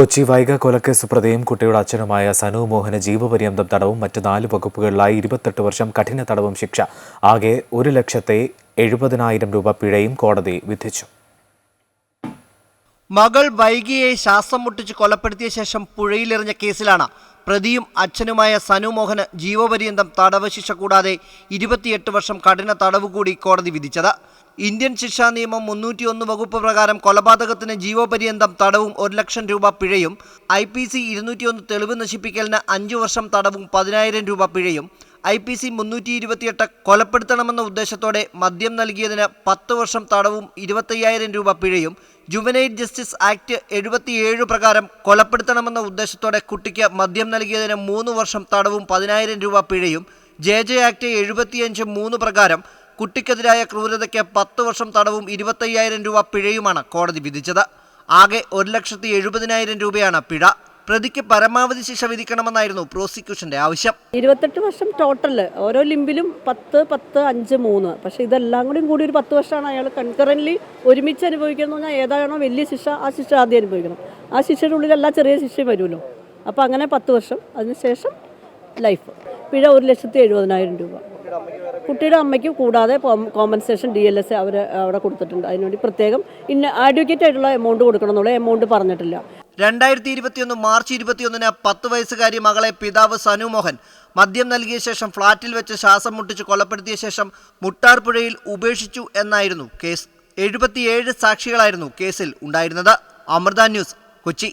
കൊച്ചി വൈഗ കൊലക്കേസ് പ്രതിയും കുട്ടിയുടെ അച്ഛനുമായ സനു മോഹന് ജീവപര്യന്തം തടവും മറ്റ് നാല് വകുപ്പുകളിലായി ഇരുപത്തെട്ട് വർഷം കഠിന തടവും ശിക്ഷ. ആകെ ഒരു ലക്ഷത്തെ എഴുപതിനായിരം രൂപ പിഴയും കോടതി വിധിച്ചു. മകൾ വൈകിയെ ശ്വാസം മുട്ടിച്ച് കൊലപ്പെടുത്തിയ ശേഷം പുഴയിലെറിഞ്ഞ കേസിലാണ് പ്രതിയും അച്ഛനുമായ സനു മോഹന് ജീവപര്യന്തം തടവ് ശിക്ഷ കൂടാതെ ഇരുപത്തിയെട്ട് വർഷം കഠിന തടവ് കൂടി കോടതി വിധിച്ചത്. ഇന്ത്യൻ ശിക്ഷാ നിയമം മുന്നൂറ്റിയൊന്ന് വകുപ്പ് പ്രകാരം കൊലപാതകത്തിന് ജീവപര്യന്തം തടവും ഒരു ലക്ഷം രൂപ പിഴയും ഐ പി സി ഇരുന്നൂറ്റിയൊന്ന് തെളിവ് നശിപ്പിക്കലിന് അഞ്ചു വർഷം തടവും പതിനായിരം രൂപ പിഴയും ഐ പി സി മുന്നൂറ്റി ഇരുപത്തിയെട്ട് കൊലപ്പെടുത്തണമെന്ന ഉദ്ദേശത്തോടെ മദ്യം നൽകിയതിന് പത്ത് വർഷം തടവും ഇരുപത്തയ്യായിരം രൂപ പിഴയും. ജുവനൈൽ ജസ്റ്റിസ് ആക്ട് എഴുപത്തിയേഴ് പ്രകാരം കൊലപ്പെടുത്തണമെന്ന ഉദ്ദേശത്തോടെ കുട്ടിക്ക് മദ്യം നൽകിയതിന് മൂന്ന് വർഷം തടവും പതിനായിരം രൂപ പിഴയും. ജെ ജെ ആക്ട് എഴുപത്തിയഞ്ച് മൂന്ന് പ്രകാരം കുട്ടിക്കെതിരായ ക്രൂരതയ്ക്ക് പത്ത് വർഷം തടവും ഇരുപത്തയ്യായിരം രൂപ പിഴയുമാണ് കോടതി വിധിച്ചത്. ആകെ ഒരു ലക്ഷത്തി എഴുപതിനായിരം രൂപയാണ് പിഴ. പ്രതിക്ക് പരമാവധി ശിക്ഷ വിധിക്കണമെന്നായിരുന്നു പ്രോസിക്യൂഷന്റെ ആവശ്യം. ഇരുപത്തെട്ട് വർഷം ടോട്ടൽ ഓരോ ലിമ്പിലും പത്ത് പത്ത് അഞ്ച് മൂന്ന്. പക്ഷേ ഇതെല്ലാം കൂടി കൂടി ഒരു പത്ത് വർഷമാണ് അയാൾ കൺകറന്റ്ലി ഒരുമിച്ച് അനുഭവിക്കുന്നത് പറഞ്ഞാൽ ഏതാണോ വലിയ ശിക്ഷ ആ ശിക്ഷ ആദ്യം അനുഭവിക്കണം. ആ ശിക്ഷയുടെ ഉള്ളിൽ എല്ലാ ചെറിയ ശിക്ഷയും വരുമല്ലോ. അപ്പോൾ അങ്ങനെ പത്ത് വർഷം. അതിനുശേഷം ലൈഫ് പിഴ ഒരു ലക്ഷത്തി എഴുപതിനായിരം രൂപ. കുട്ടിയുടെ അമ്മയ്ക്ക് കൂടാതെ കോമ്പൻസേഷൻ ഡി എൽ എസ് അവർ അവിടെ കൊടുത്തിട്ടുണ്ട്. അതിനുവേണ്ടി പ്രത്യേകം ഇന്ന അഡ്വക്കേറ്റ് ആയിട്ടുള്ള എമൗണ്ട് കൊടുക്കണം എന്നുള്ള എമൗണ്ട് പറഞ്ഞിട്ടില്ല. രണ്ടായിരത്തി ഇരുപത്തിയൊന്ന് മാർച്ച് ഇരുപത്തിയൊന്നിന് പത്ത് വയസ്സുകാരി മകളെ പിതാവ് സനു മോഹൻ മദ്യം നൽകിയ ശേഷം ഫ്ളാറ്റിൽ വെച്ച് ശ്വാസം മുട്ടിച്ച് കൊലപ്പെടുത്തിയ ശേഷം മുട്ടാർപ്പുഴയിൽ ഉപേക്ഷിച്ചു എന്നായിരുന്നു കേസ്. എഴുപത്തിയേഴ് സാക്ഷികളായിരുന്നു കേസിൽ ഉണ്ടായിരുന്നത്. അമൃത ന്യൂസ് കൊച്ചി.